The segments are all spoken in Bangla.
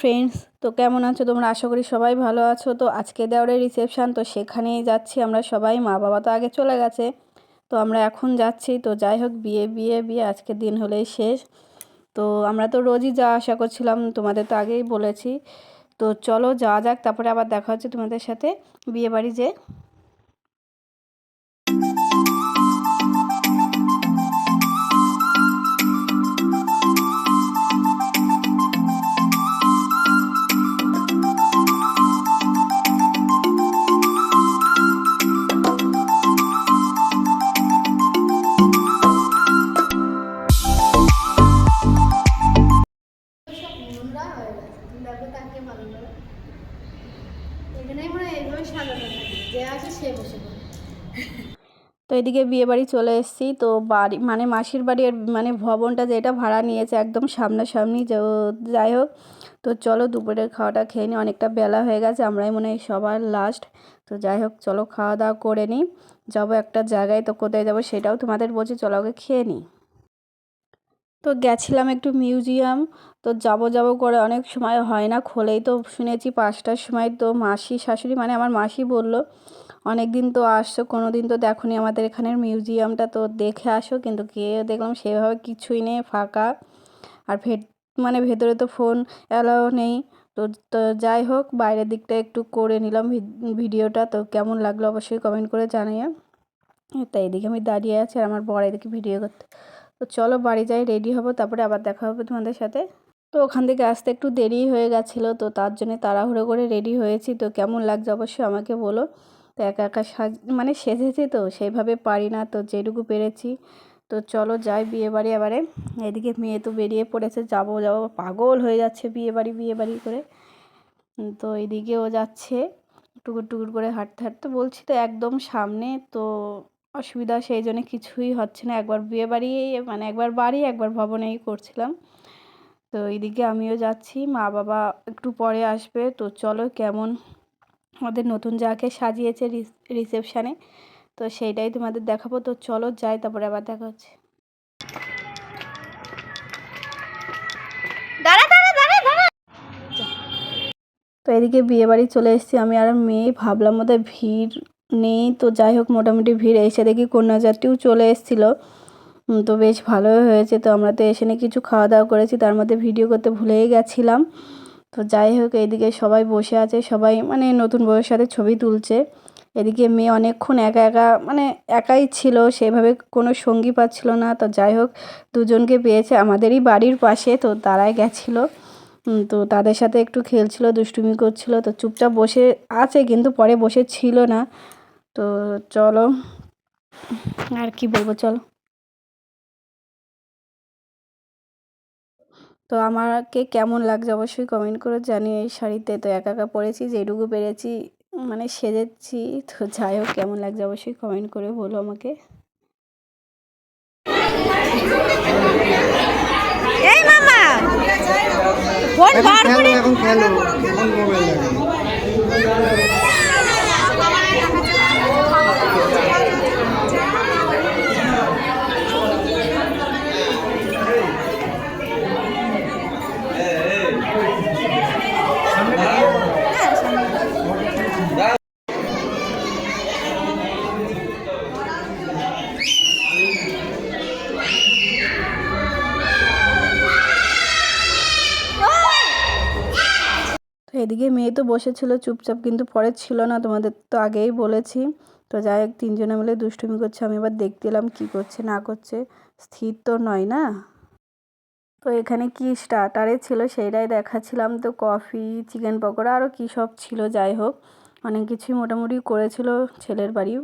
ফ্রেন্ডস, তো কেমন আছো? তোমরা আশা করি সবাই ভালো আছো। তো আজকে দেওয়ারের রিসেপশান, তো সেখানেই যাচ্ছি আমরা সবাই। মা বাবা তো আগে চলে গেছে, তো আমরা এখন যাচ্ছি। তো যাই হোক, বিয়ে বিয়ে বিয়ে, আজকের দিন হলেই শেষ। তো আমরা তো রোজই যা আশা করছিলাম, তোমাদের তো আগেই বলেছি। তো চলো যাওয়া যাক, তারপরে আবার দেখা হচ্ছে তোমাদের সাথে। বিয়ে বাড়ি যে তো এদিকে বিয়ে বাড়ি চলে এসেছি। তো বাড়ি মানে মাসির বাড়ির মানে ভবনটা যেটা ভাড়া নিয়েছে একদম সামনাসামনি যাই হোক। তো চলো দুপুরের খাওয়াটা খেয়ে নিই। অনেকটা বেলা হয়ে গেছে, আমরাই মনে হয় সবার লাস্ট তো যাই হোক, চলো খাওয়া দাওয়া করে নিই। যাব একটা জায়গায়, তো কোথায় যাব সেটাও তোমাদের বলছি, চলো আগে খেয়ে নিই। তো গেছিলাম একটু মিউজিয়াম। তো যাব যাব করে অনেক সময় হয় না, খোলেই তো শুনেছি পাঁচটার সময় তো মাসি, শাশুড়ি মানে আমার মাসি বলল অনেক দিন তো আসছো কোনো দিন তো দেখোনি আমাদের এখানের মিউজিয়ামটা, তো দেখে আসো। কিন্তু গিয়ে দেখলাম সেভাবে কিছুই নেই, ফাঁকা। আর ভেট মানে ভেতরে তো ফোন অ্যালাও নেই। তো তো যাই হোক, বাইরের দিকটা একটু করে নিলাম ভিডিওটা। তো কেমন লাগল অবশ্যই কমেন্ট করে জানিয়ে তো এদিকে আমি দাঁড়িয়ে আছি আর আমার বর এদিকে ভিডিও করতে তো চলো বাড়ি যাই রেডি হব, তারপরে আবার দেখা হবে তোমাদের সাথে। তো ওখান থেকে আসতে একটু দেরি হয়ে গেছিল, তো তার জন্য তাড়াহুড়ো করে রেডি হয়েছি। তো কেমন লাগছে অবশ্যই আমাকে বলো। তো একা একা সাজ মানে সেজেছি তো, সেইভাবে পারি না, তো যেটুকু পেরেছি। তো চলো যাই বিয়ে বাড়ি এবারে। এদিকে মেয়ে তো বেরিয়ে পড়েছে, যাব যাব, পাগল হয়ে যাচ্ছে বিয়ে বাড়ি বিয়ে বাড়ি করে। তো এদিকেও যাচ্ছে, টুকুর টুকুর করে হাঁটতে হাঁটতে বলছি তো একদম সামনে, তো অসুবিধা, সেই জন্য কিছুই হচ্ছে না। একবার বিয়ে বাড়ি মানে একবার বাড়ি, একবার ভবনেই করছিলাম। তো এইদিকে আমিও যাচ্ছি মা বাবা একটু পরে আসবে। তো চলো কেমন আমাদের নতুন যাকে সাজিয়েছে রিসেপশানে, তো সেইটাই তোমাদের দেখাবো। তো চলো যাই, তারপরে আবার দেখা হচ্ছে। তো এদিকে বিয়ে বাড়ি চলে এসেছি। আমি আর মেয়ে ভাবলাম বোধহয় ভিড় নেই। তো যাই হোক, মোটামুটি ভিড় এসে দেখি কন্যাযাত্রীও চলে এসেছিল। তো বেশ ভালোই হয়েছে। তো আমরা তো এসে কিছু খাওয়া দাওয়া করেছি, তার মধ্যে ভিডিও করতে ভুলেই গেছিলাম। তো যাই হোক, এইদিকে সবাই বসে আছে, সবাই মানে নতুন বউয়ের সাথে ছবি তুলছে। এদিকে মেয়ে অনেকক্ষণ একা একা মানে একাই ছিল, সেভাবে কোনো সঙ্গী পাচ্ছিল না। তো যাই হোক, দুজনকে পেয়েছে আমাদেরই বাড়ির পাশে, তো তারাই গেছিল। তো তাদের সাথে একটু খেলছিল, দুষ্টুমি করছিল। তো চুপচাপ বসে আছে, কিন্তু পরে বসে ছিল না। তো চলো আর কি বলব চলো। তো আমাকে কেমন লাগছে অবশ্যই কমেন্ট করে জানিয়ে এই শাড়িতে। তো একা একা পরেছি যেটুকু পেরেছি মানে সেজেছি। তো যাই হোক কেমন লাগছে অবশ্যই কমেন্ট করে বলো আমাকে। এই মামা! ফোন বার করে এখন খেলো এখন মোবাইল লাগে তো এদিকে মেয়ে তো বসেছিল চুপচাপ, কিন্তু পরে ছিল না, তোমাদের তো আগেই বলেছি। তো যাই হোক, তিনজনে মিলে দুষ্টুমি করছে, আমি এবার দেখতে এলাম কী করছে, না করছে, স্থির তো নয় না? তো এখানে কি স্টার্টারে ছিল সেইটাই দেখাচ্ছিলাম, তো কফি, চিকেন পকোড়া আরও কী সব ছিল, যাই হোক, অনেক কিছুই মোটামুটি করেছিল ছেলের বাড়িও।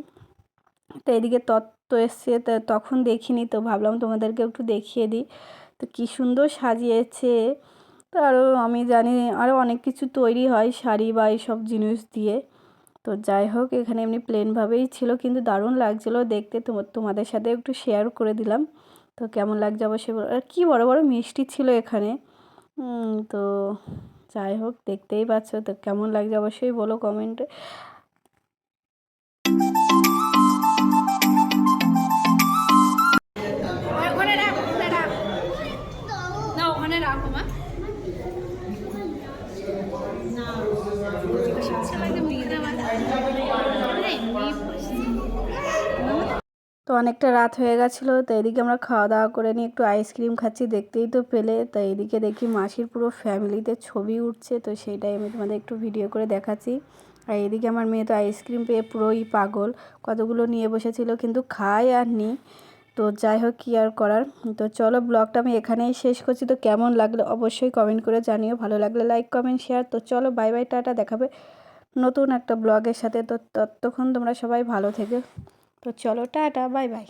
তো এদিকে তত্ত্ব এসছে, তা তখন দেখিনি, তো ভাবলাম তোমাদেরকে একটু দেখিয়ে দিই। তো কী সুন্দর সাজিয়েছে তো আরও আমি জানি আরও অনেক কিছু তৈরি হয় শাড়ি বা এইসব জিনিস দিয়ে। তো যাই হোক, এখানে এমনি প্লেনভাবেই ছিল, কিন্তু দারুণ লাগছিল দেখতে। তো তোমাদের সাথে একটু শেয়ার করে দিলাম। তো কেমন লাগছে অবশ্যই। আর কী বড় বড় মিষ্টি ছিল এখানে। তো যাই হোক, দেখতেই পাচ্ছ। তো কেমন লাগছে অবশ্যই বলো কমেন্টে তো অনেকটা রাত হয়ে গেছিল, তো এদিকে আমরা খাওয়া দাওয়া করে নিয়ে একটু আইসক্রিম খাচ্ছি, দেখতেই তো পেলে। তো এদিকে দেখি মাসির পুরো ফ্যামিলিতে ছবি উঠছে, তো সেইটাই আমি তোমাদের একটু ভিডিও করে দেখাচ্ছি। আর এদিকে আমার মেয়ে তো আইসক্রিম পেয়ে পুরোই পাগল। কতগুলো নিয়ে বসেছিল কিন্তু খায় আর নি। তো যাই হোক, কী আর করার? তো চলো ব্লগটা আমি এখানেই শেষ করছি। তো কেমন লাগল অবশ্যই কমেন্ট করে জানিও। ভালো লাগলে লাইক কমেন্ট শেয়ার তো চলো বাই বাই টাটা, দেখাবে। নতুন একটা ব্লগের সাথে, তো ততক্ষণ তোমরা সবাই ভালো থেকে। তো চলো, টাটা, বাই বাই।